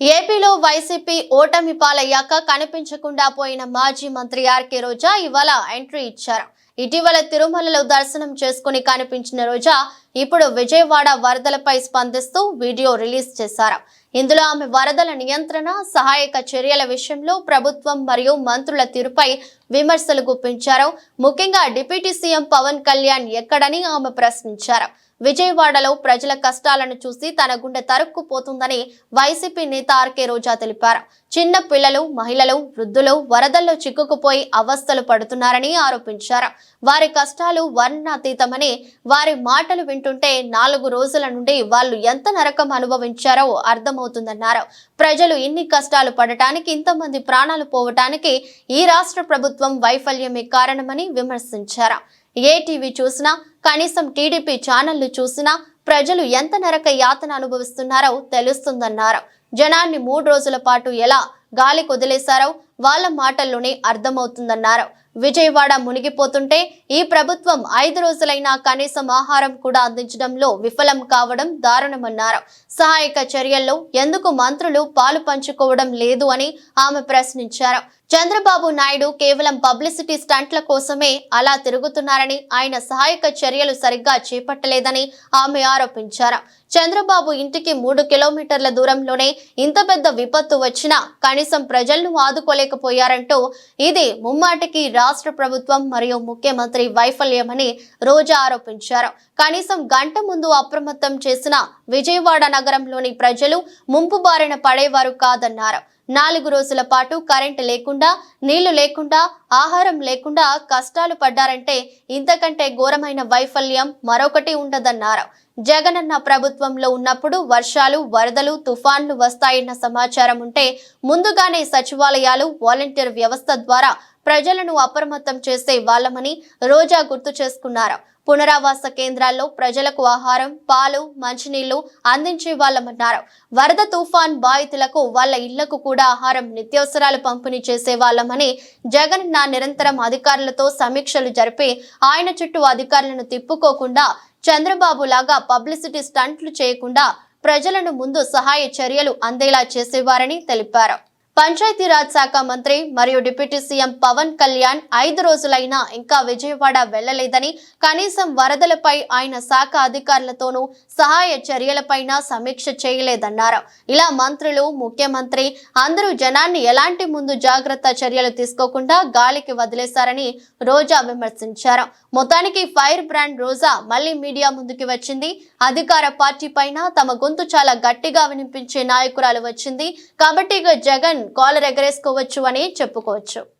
ఏపీలో వైసీపీ ఓటమి పాలయ్యాక కనిపించకుండా పోయిన మాజీ మంత్రి ఆర్కే రోజా ఇవాళ ఎంట్రీ ఇచ్చారు. ఇటీవల తిరుమలలో దర్శనం చేసుకుని కనిపించిన రోజా ఇప్పుడు విజయవాడ వరదలపై స్పందిస్తూ వీడియో రిలీజ్ చేశారు. ఇందులో ఆమె వరదల నియంత్రణ సహాయక చర్యల విషయంలో ప్రభుత్వం మరియు మంత్రుల తీరుపై విమర్శలు గుప్పించారు. ముఖ్యంగా డిప్యూటీ సీఎం పవన్ కళ్యాణ్ ఎక్కడని ఆమె ప్రశ్నించారు. విజయవాడలో ప్రజల కష్టాలను చూసి తన గుండె తరుక్కుపోతుందని వైసీపీ నేత ఆర్కే రోజా తెలిపారు. చిన్న పిల్లలు మహిళలు వృద్ధులు వరదల్లో చిక్కుకుపోయి అవస్థలు పడుతున్నారని ఆరోపించారు. వారి కష్టాలు వర్ణాతీతమని వారి మాటలు వింటుంటే నాలుగు రోజుల నుండి వాళ్ళు ఎంత నరకం అనుభవించారో అర్థమవుతుందన్నారు. ప్రజలు ఇన్ని కష్టాలు పడటానికి ఇంతమంది ప్రాణాలు పోవటానికి ఈ రాష్ట్ర ప్రభుత్వం వైఫల్యమే కారణమని విమర్శించారు. ఏ టీవీ చూసినా కనీసం టీడీపీ ఛానళ్ళు చూసినా ప్రజలు ఎంత నరక యాతన అనుభవిస్తున్నారో తెలుస్తుందన్నారు. జనాన్ని మూడు రోజుల పాటు ఎలా గాలి కుదిలేశారో వాళ్ళ మాటల్లోనే అర్థమవుతుందన్నారు. విజయవాడ మునిగిపోతుంటే ఈ ప్రభుత్వం ఐదు రోజులైనా కనీసం ఆహారం కూడా అందించడంలో విఫలం కావడం దారుణమన్నారు. సహాయక చర్యల్లో ఎందుకు మంత్రులు పాలు పంచుకోవడం లేదు అని ఆమె ప్రశ్నించారు. చంద్రబాబు నాయుడు కేవలం పబ్లిసిటీ స్టంట్ల కోసమే అలా తిరుగుతున్నారని ఆయన సహాయక చర్యలు సరిగ్గా చేపట్టలేదని ఆమె ఆరోపించారు. చంద్రబాబు ఇంటికి మూడు కిలోమీటర్ల దూరంలోనే ఇంత పెద్ద విపత్తు వచ్చినా కనీసం ప్రజలను ఆదుకోలేకపోయారంటూ ఇది ముమ్మాటికి రాష్ట్ర ప్రభుత్వం మరియు ముఖ్యమంత్రి వైఫల్యమని రోజా ఆరోపించారు. కనీసం గంట ముందు అప్రమత్తం చేసిన విజయవాడ నగరంలోని ప్రజలు ముంపు బారిన పడేవారు కాదన్నారు. నాలుగు రోజుల పాటు కరెంటు లేకుండా నీళ్ళు లేకుండా ఆహారం లేకుండా కష్టాలు పడ్డారంటే ఇంతకంటే ఘోరమైన వైఫల్యం మరొకటి ఉండదన్నారు. జగనన్న ప్రభుత్వంలో ఉన్నప్పుడు వర్షాలు వరదలు తుఫాన్లు వస్తాయన్న సమాచారం ఉంటే ముందుగానే సచివాలయాలు వాలంటీర్ వ్యవస్థ ద్వారా ప్రజలను అప్రమత్తం చేసే వాళ్ళమని రోజా గుర్తు చేసుకున్నారు. పునరావాస కేంద్రాల్లో ప్రజలకు ఆహారం పాలు మంచినీళ్ళు అందించే వాళ్ళమన్నారు. వరద తుఫాన్ బాధితులకు వాళ్ళ ఇళ్ళకు కూడా ఆహారం నిత్యావసరాలు పంపిణీ చేసే వాళ్ళమని జగన్ నా నిరంతరం అధికారులతో సమీక్షలు జరిపి ఆయన చుట్టూ అధికారులను తిప్పుకోకుండా చంద్రబాబు లాగా పబ్లిసిటీ స్టంట్లు చేయకుండా ప్రజలను ముందు సహాయ చర్యలు అందేలా చేసేవారని తెలిపారు. పంచాయతీరాజ్ శాఖ మంత్రి మరియు డిప్యూటీ సీఎం పవన్ కళ్యాణ్ ఐదు రోజులైనా ఇంకా విజయవాడ వెళ్ళలేదని కనీసం వరదలపై ఆయన శాఖ అధికారులతోనూ సహాయ చర్యలపైన సమీక్ష చేయలేదన్నారు. ఇలా మంత్రులు ముఖ్యమంత్రి అందరూ జనాన్ని ఎలాంటి ముందు జాగ్రత్త చర్యలు తీసుకోకుండా గాలికి వదిలేశారని రోజా విమర్శించారు. మొత్తానికి ఫైర్ బ్రాండ్ రోజా మళ్ళీ మీడియా ముందుకి వచ్చింది. అధికార పార్టీ పైన తమ గొంతు చాలా గట్టిగా వినిపించే నాయకురాలు వచ్చింది. కాబట్టి ఇక జగన్ కాలర్ ఎగరేసుకోవచ్చు అని చెప్పుకోవచ్చు.